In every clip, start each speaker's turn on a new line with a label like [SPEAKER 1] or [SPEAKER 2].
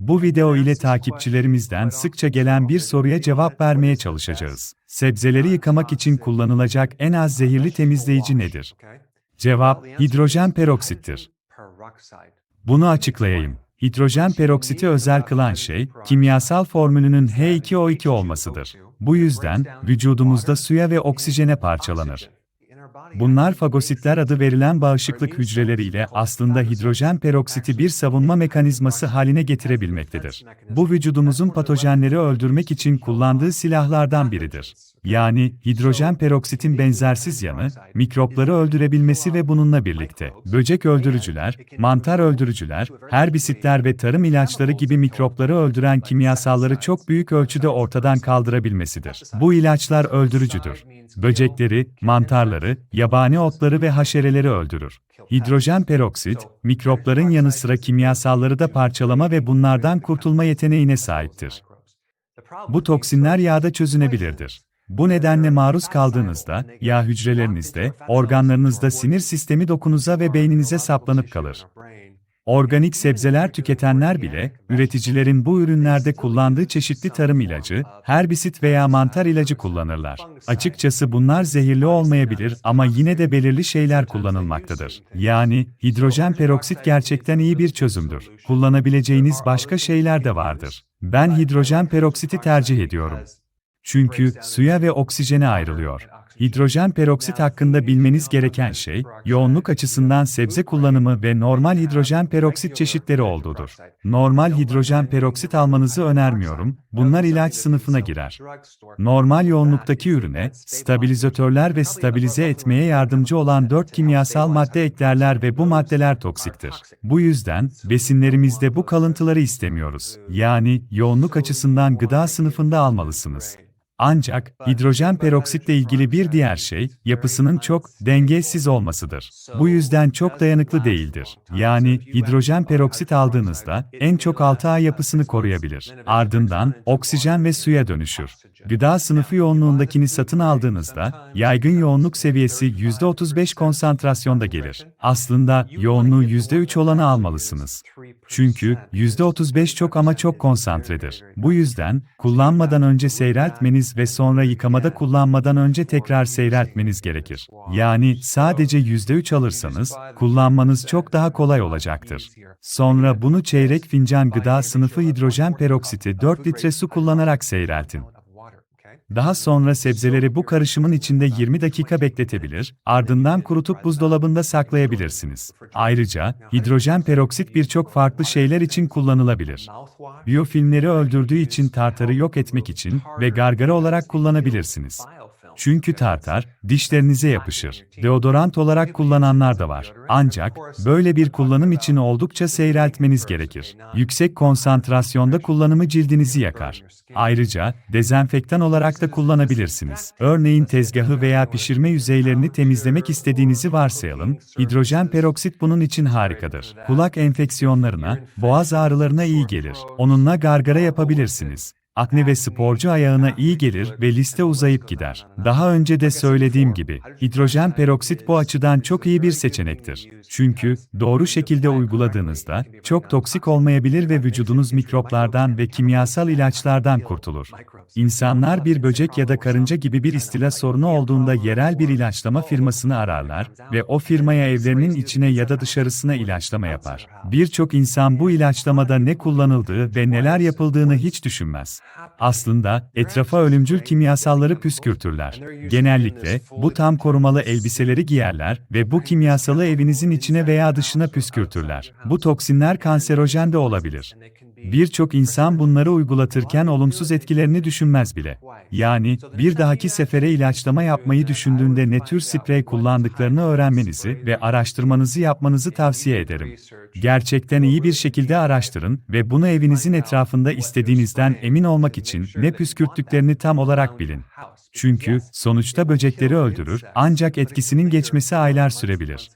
[SPEAKER 1] Bu video ile takipçilerimizden sıkça gelen bir soruya cevap vermeye çalışacağız. Sebzeleri yıkamak için kullanılacak en az zehirli temizleyici nedir? Cevap, hidrojen peroksittir. Bunu açıklayayım. Hidrojen peroksiti özel kılan şey, kimyasal formülünün H2O2 olmasıdır. Bu yüzden, vücudumuzda suya ve oksijene parçalanır. Bunlar fagositler adı verilen bağışıklık hücreleriyle aslında hidrojen peroksiti bir savunma mekanizması haline getirebilmektedir. Bu vücudumuzun patojenleri öldürmek için kullandığı silahlardan biridir. Yani hidrojen peroksitin benzersiz yanı, mikropları öldürebilmesi ve bununla birlikte böcek öldürücüler, mantar öldürücüler, herbisitler ve tarım ilaçları gibi mikropları öldüren kimyasalları çok büyük ölçüde ortadan kaldırabilmesidir. Bu ilaçlar öldürücüdür. Böcekleri, mantarları, yabani otları ve haşereleri öldürür. Hidrojen peroksit, mikropların yanı sıra kimyasalları da parçalama ve bunlardan kurtulma yeteneğine sahiptir. Bu toksinler yağda çözünebilirdir. Bu nedenle maruz kaldığınızda, yağ hücrelerinizde, organlarınızda sinir sistemi dokunuza ve beyninize saplanıp kalır. Organik sebzeler tüketenler bile, üreticilerin bu ürünlerde kullandığı çeşitli tarım ilacı, herbisit veya mantar ilacı kullanırlar. Açıkçası bunlar zehirli olmayabilir ama yine de belirli şeyler kullanılmaktadır. Yani, hidrojen peroksit gerçekten iyi bir çözümdür. Kullanabileceğiniz başka şeyler de vardır. Ben hidrojen peroksiti tercih ediyorum. Çünkü suya ve oksijene ayrılıyor. Hidrojen peroksit hakkında bilmeniz gereken şey, yoğunluk açısından sebze kullanımı ve normal hidrojen peroksit çeşitleri olduğudur. Normal hidrojen peroksit almanızı önermiyorum, bunlar ilaç sınıfına girer. Normal yoğunluktaki ürüne, stabilizatörler ve stabilize etmeye yardımcı olan 4 kimyasal madde eklerler ve bu maddeler toksiktir. Bu yüzden, besinlerimizde bu kalıntıları istemiyoruz. Yani, yoğunluk açısından gıda sınıfında almalısınız. Ancak hidrojen peroksitle ilgili bir diğer şey yapısının çok dengesiz olmasıdır. Bu yüzden çok dayanıklı değildir. Yani hidrojen peroksit aldığınızda en çok 6 ay yapısını koruyabilir. Ardından oksijen ve suya dönüşür. Gıda sınıfı yoğunluğundakini satın aldığınızda yaygın yoğunluk seviyesi %35 konsantrasyonda gelir. Aslında yoğunluğu %3 olanı almalısınız. Çünkü %35 çok ama çok konsantredir. Bu yüzden kullanmadan önce seyreltmeniz ve sonra yıkamada kullanmadan önce tekrar seyreltmeniz gerekir. Yani sadece %3 alırsanız kullanmanız çok daha kolay olacaktır. Sonra bunu çeyrek fincan gıda sınıfı hidrojen peroksiti 4 litre su kullanarak seyreltin. Daha sonra sebzeleri bu karışımın içinde 20 dakika bekletebilir, ardından kurutup buzdolabında saklayabilirsiniz. Ayrıca, hidrojen peroksit birçok farklı şeyler için kullanılabilir. Biyofilmleri öldürdüğü için tartarı yok etmek için ve gargara olarak kullanabilirsiniz. Çünkü tartar, dişlerinize yapışır. Deodorant olarak kullananlar da var. Ancak, böyle bir kullanım için oldukça seyreltmeniz gerekir. Yüksek konsantrasyonda kullanımı cildinizi yakar. Ayrıca, dezenfektan olarak da kullanabilirsiniz. Örneğin tezgahı veya pişirme yüzeylerini temizlemek istediğinizi varsayalım, hidrojen peroksit bunun için harikadır. Kulak enfeksiyonlarına, boğaz ağrılarına iyi gelir. Onunla gargara yapabilirsiniz akne ve sporcu ayağına iyi gelir ve liste uzayıp gider. Daha önce de söylediğim gibi, hidrojen peroksit bu açıdan çok iyi bir seçenektir. Çünkü doğru şekilde uyguladığınızda çok toksik olmayabilir ve vücudunuz mikroplardan ve kimyasal ilaçlardan kurtulur. İnsanlar bir böcek ya da karınca gibi bir istila sorunu olduğunda yerel bir ilaçlama firmasını ararlar ve o firmaya evlerinin içine ya da dışarısına ilaçlama yapar. Birçok insan bu ilaçlamada ne kullanıldığı ve neler yapıldığını hiç düşünmez. Aslında etrafa ölümcül kimyasalları püskürtürler. Genellikle bu tam korumalı elbiseleri giyerler ve bu kimyasalı evinizin içine veya dışına püskürtürler. Bu toksinler kanserojen de olabilir. Birçok insan bunları uygulatırken olumsuz etkilerini düşünmez bile. Yani, bir dahaki sefere ilaçlama yapmayı düşündüğünde ne tür sprey kullandıklarını öğrenmenizi ve araştırmanızı yapmanızı tavsiye ederim. Gerçekten iyi bir şekilde araştırın ve bunu evinizin etrafında istediğinizden emin olmak için ne püskürttüklerini tam olarak bilin. Çünkü sonuçta böcekleri öldürür, ancak etkisinin geçmesi aylar sürebilir.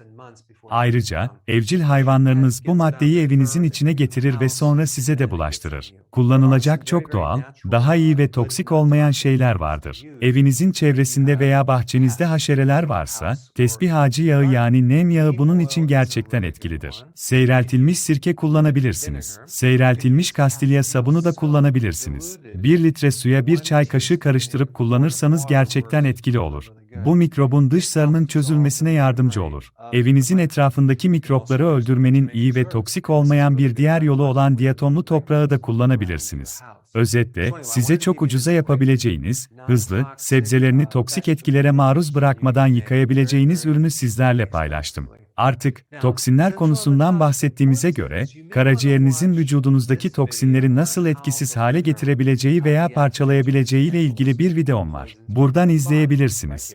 [SPEAKER 1] Ayrıca, evcil hayvanlarınız bu maddeyi evinizin içine getirir ve sonra size de bulaştırır. Kullanılacak çok doğal, daha iyi ve toksik olmayan şeyler vardır. Evinizin çevresinde veya bahçenizde haşereler varsa, tesbih ağacı yağı yani nem yağı bunun için gerçekten etkilidir. Seyreltilmiş sirke kullanabilirsiniz. Seyreltilmiş kastilya sabunu da kullanabilirsiniz. 1 litre suya 1 çay kaşığı karıştırıp kullanırsanız gerçekten etkili olur. Bu mikrobun dış sarının çözülmesine yardımcı olur. Evinizin etrafındaki mikropları öldürmenin iyi ve toksik olmayan bir diğer yolu olan diatomlu toprağı da kullanabilirsiniz. Özetle, size çok ucuza yapabileceğiniz, hızlı, sebzelerini toksik etkilere maruz bırakmadan yıkayabileceğiniz ürünü sizlerle paylaştım. Artık, toksinler konusundan bahsettiğimize göre, karaciğerinizin vücudunuzdaki toksinleri nasıl etkisiz hale getirebileceği veya parçalayabileceği ile ilgili bir videom var. Buradan izleyebilirsiniz.